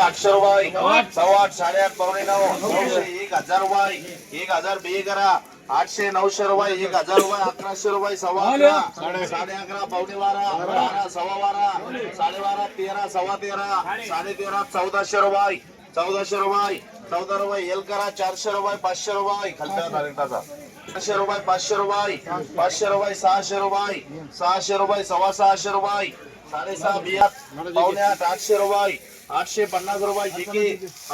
आठशे रुपये. सव्वा आठ. साडेआठ पावणे नऊ. नऊशे एक हजार रुपये. एक हजार बे करा. आठशे नऊशे रुपये. एक हजार रुपये अकराशे रुपये सव्वा अकरा. साडे अकरा पावणे बारा. बारा सव्वा बारा. साडेबारा तेरा सव्वा तेरा. साडे तेरा चौदाशे रुपये. चौदाशे रुपये. चौदा रुपये. एल करा. चारशे रुपये पाचशे रुपये. खालच्या नारिटाचा पाचशे रुपये पाचशे रुपये पाचशे रुपये सहाशे रुपये सहाशे रुपये सव्वा सहाशे रुपये साडेसहा बिया पावणे आठ आठशे रुपये आठशे पन्नास रुपये जिके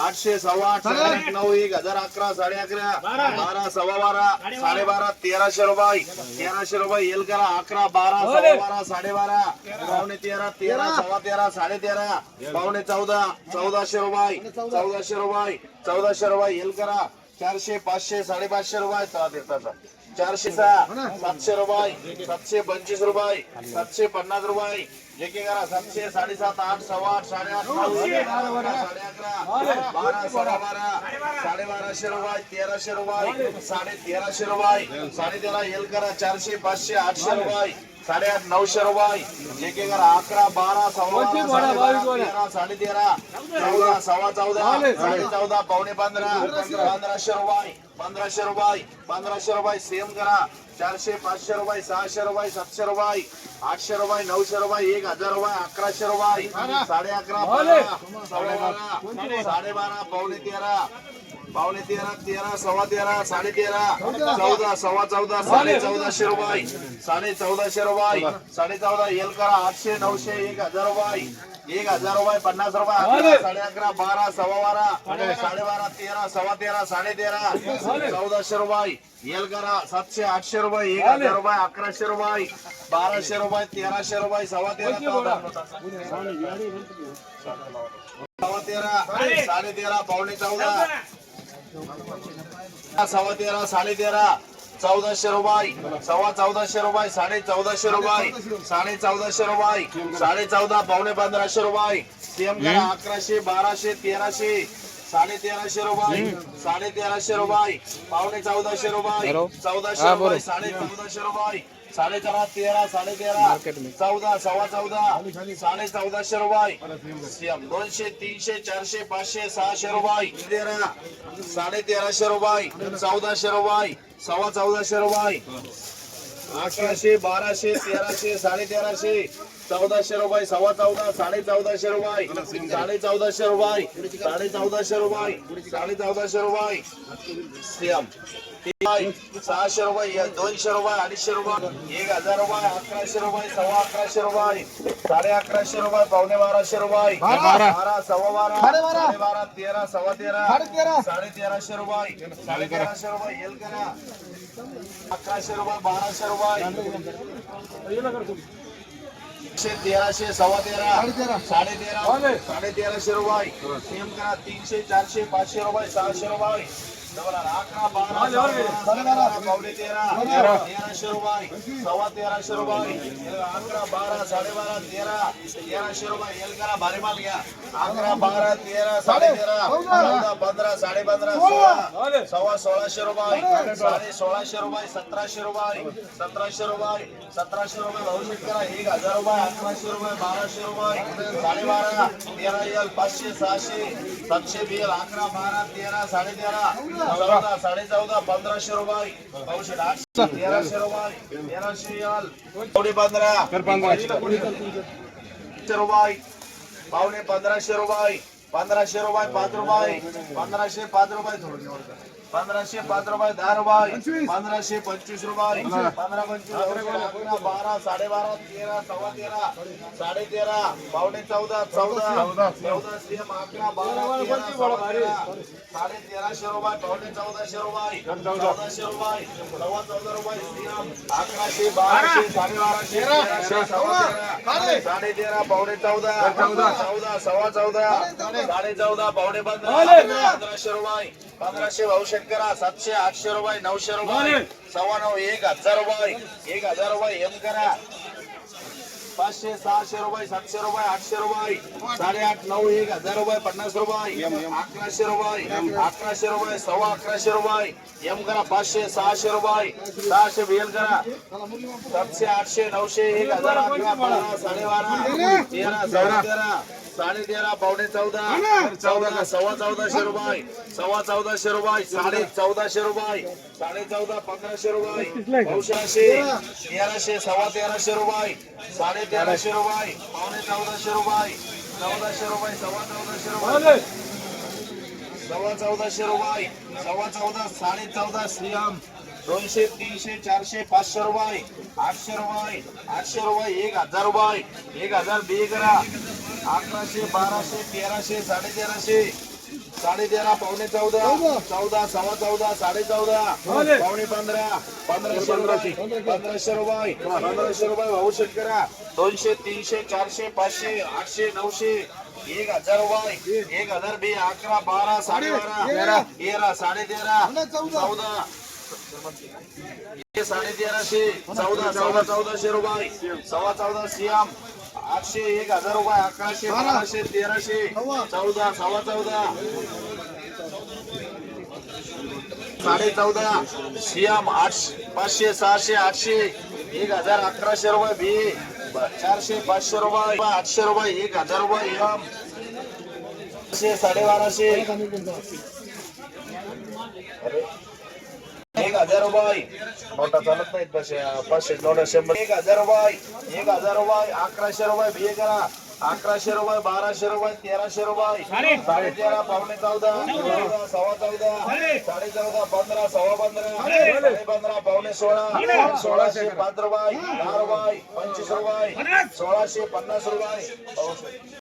आठशे सव्वा आठ नऊ एक हजार अकरा साडे अकरा बारा. सव्वा बारा साडेबारा तेराशे रुपये तेराशे रुपये एल करा अकरा बारा सव्वा बारा साडेबारा पावणे तेरा तेरा सव्वा तेरा साडे तेरा पावणे चौदा चौदाशे रुपये चौदाशे रुपये चौदाशे रुपये एल करा चारशे पाचशे साडेपाचशे रुपये सहा दिवसाचा चारशे सहा सातशे रुपये सातशे पंचवीस रुपये सातशे पन्नास रुपये. एके करा सातशे साडेसात आठ सव्वा आठ साडेआठ नऊ साडे अकरा बारा साडे बारा साडेबाराशे रुपये तेराशे रुपये साडे तेराशे रुपये साडे तेरा एल करा चारशे पाचशे आठशे रुपये. साडेआठ नऊशे रुपये. एके करा अकरा बारा सव्वा साडे तेरा चौदा सव्वा चौदा साडे चौदा पावणे पंधरा पंधराशे रुपये. पंधराशे रुपये पंधराशे रुपये सेम करा. चारशे पाचशे रुपये सहाशे रुपये सातशे रुपये आठशे रुपये नऊशे रुपये एक हजार रुपये अकराशे रुपये. साडे अकरा साडे बारा साडे बारा पावणे तेरा पावणे तेरा तेरा सव्वा तेरा साडे तेरा चौदा. सव्वा चौदा साडे चौदाशे रुपये साडे चौदाशे रुपये साडे चौदा एल करा आठशे नऊशे एक हजार रुपये एक हजार रुपये पन्नास रुपये साडे अकरा बारा सव्वा बारा. साडे बारा तेरा सव्वा तेरा साडे तेरा चौदाशे रुपये. एल करा सातशे आठशे रुपये एक हजार रुपये अकराशे रुपये बाराशे रुपये तेराशे रुपये सव्वा तेरा सव्वा तेरा साडे तेरा पावणे चौदा. सव्वा तेरा साडे तेरा चौदाशे रुपये. सव्वा चौदाशे रुपये साडे चौदाशे रुपये. साडे चौदाशे रुपये. साडे चौदा पावणे पंधराशे रुपये. सेम करा अकराशे बाराशे तेराशे. साडे तेराशे रुपये. साडे तेराशे रुपये. पावणे चौदाशे रुपये. चौदाशे रुपये. साडे चौदाशे रुपये. साडे तेरा तेरा साडे तेरा चौदा सव्वा चौदा. साडे चौदाशे रुपये. दोनशे तीनशे चारशे पाचशे सहाशे रुपये. तेरा. साडे तेराशे रुपये. चौदाशे रुपये. सव्वा चौदाशे रुपये. अकराशे बाराशे तेराशे साडे तेराशे चौदाशे रुपये सव्वा चौदा साडे चौदाशे रुपये साडे चौदाशे रुपये साडे चौदाशे रुपये साडे चौदाशे रुपये सहाशे रुपये दोनशे रुपये अडीचशे रुपये एक हजार रुपये अकराशे रुपये सव्वा अकराशे रुपये साडे अकराशे रुपये पावणे बाराशे रुपये बारा. सव्वा बारा साडे बारा. तेरा सव्वा तेरा साडे तेराशे रुपये साडे तेराशे रुपये करा. अकराशे रुपये बाराशे रुपये एकशे तेराशे सव्वा तेरा साडे तेरा साडे तेराशे रुपये सेम करा तीनशे चारशे पाचशे रुपये सहाशे रुपये डबल तेरा तेराशे रुपये सव्वा तेराशे रुपये अकरा बारा साडेबारा तेरा तेराशे रुपये एल करा भारी माल घ्या अकरा बारा तेरा साडे तेरा पंधरा साडे पंधरा सोळा सव्वा सोळाशे रुपये साडे सोळाशे रुपये सतराशे रुपये सतराशे रुपये सतराशे रुपये भाऊशेट करा एक हजार रुपये अकराशे रुपये बाराशे रुपये साडेबारा तेरा यल पाचशे सहाशे सातशे बिल अकरा बारा तेरा साडे तेरा चौदा साडे चौदा पंधराशे रुपये. भाऊशेट आठशे तेराशे रुपये. तेराशे कोडी पंधरा. रुपये. पावणे पंधराशे रुपये. पंधराशे रुपये पाच रुपये. पंधराशे पाच रुपये थोडं. पंधराशे पाच रुपये दहा रुपये पंधराशे पंचवीस रुपये. पंधरा पंचवीस. बारा साडेबारा तेरा सव्वा तेरा. साडे तेरा पावणे चौदा चौदा. चौदा सेम अकरा बारा साडे तेराशे रुपये पावणे चौदाशे रुपये. चौदाशे रुपये. सव्वा चौदा रुपये सेम. अकराशे बाराशे साडेबाराशे तेराशे सव्वा तेरा. साडे तेरा पावणे चौदा. चौदा. सव्वा चौदा. साडे चौदा पावणे पंधरा. पंधराशे रुपये. पंधराशे भाऊ शेतकरा सातशे आठशे रुपये नऊशे रुपये सव्वा नऊ एक हजार रुपये एक हजार रुपये एम करा. पाचशे सहाशे रुपये सातशे रुपये आठशे रुपये. साडेआठ नऊ एक हजार रुपये पन्नास रुपये. अकराशे रुपये अकराशे रुपये सव्वा अकराशे रुपये. एम करा पाचशे सहाशे रुपये. सहाशे बिल करा. सातशे आठशे नऊशे एक हजार अकरा बारा साडेबारा तेरा साडे तेरा साडे तेरा पावणे चौदा चौदा सव्वा चौदाशे रुपये सव्वा चौदाशे रुपये साडे चौदाशे रुपये साडे चौदा पंधराशे रुपये नऊशे तेराशे सव्वा तेराशे रुपये साडे तेराशे रुपये पावणे चौदाशे रुपये चौदाशे रुपये सव्वा चौदाशे रुपये. सव्वा चौदाशे रुपये सव्वा चौदा साडे चौदा श्रीराम दोनशे तीनशे चारशे पाचशे रुपये आठशे रुपये आठशे रुपये एक हजार रुपये एक हजार बे करा. अकराशे बाराशे तेराशे साडे तेराशे साडे तेरा पावणे चौदा चौदा. सव्वा चौदा साडे चौदा. पावणे. पंधरा पंधराशे रुपये. पंधराशे. रुपये. पंधराशे रुपये भाऊ शेतकऱ्या. दोनशे तीनशे चारशे पाचशे आठशे नऊशे. एक हजार रुपये. एक हजार बे अकरा बारा साडे बारा. तेरा. साडे तेरा. चौदा. साडे तेराशे चौदा चौदा चौदाशे रुपये. सव्वा चौदा सियाम. आठशे एक हजार रुपये अकराशे बाराशे तेराशे चौदा सव्वा चौदा. साडे चौदा सियाम आठशे पाचशे सहाशे आठशे एक हजार अकराशे रुपये बी. चारशे पाचशे रुपये आठशे रुपये एक हजार रुपये एम. पाचशे साडेबाराशे. एक हजार रुपये नोटा चालत नाहीत पाचशे नोटा शंभर. एक हजार रुपये एक हजार रुपये अकराशे रुपये बिये करा. अकराशे रुपये बाराशे रुपये तेराशे रुपये. साडे. तेरा पावणे चौदा. चौदा, सव्वा चौदा. साडे. चौदा पंधरा सव्वा पंधरा. पंधरा पावणे सोळा. सोळाशे पाच रुपये. दहा रुपये पंचवीस रुपये. सोळाशे पन्नास रुपये.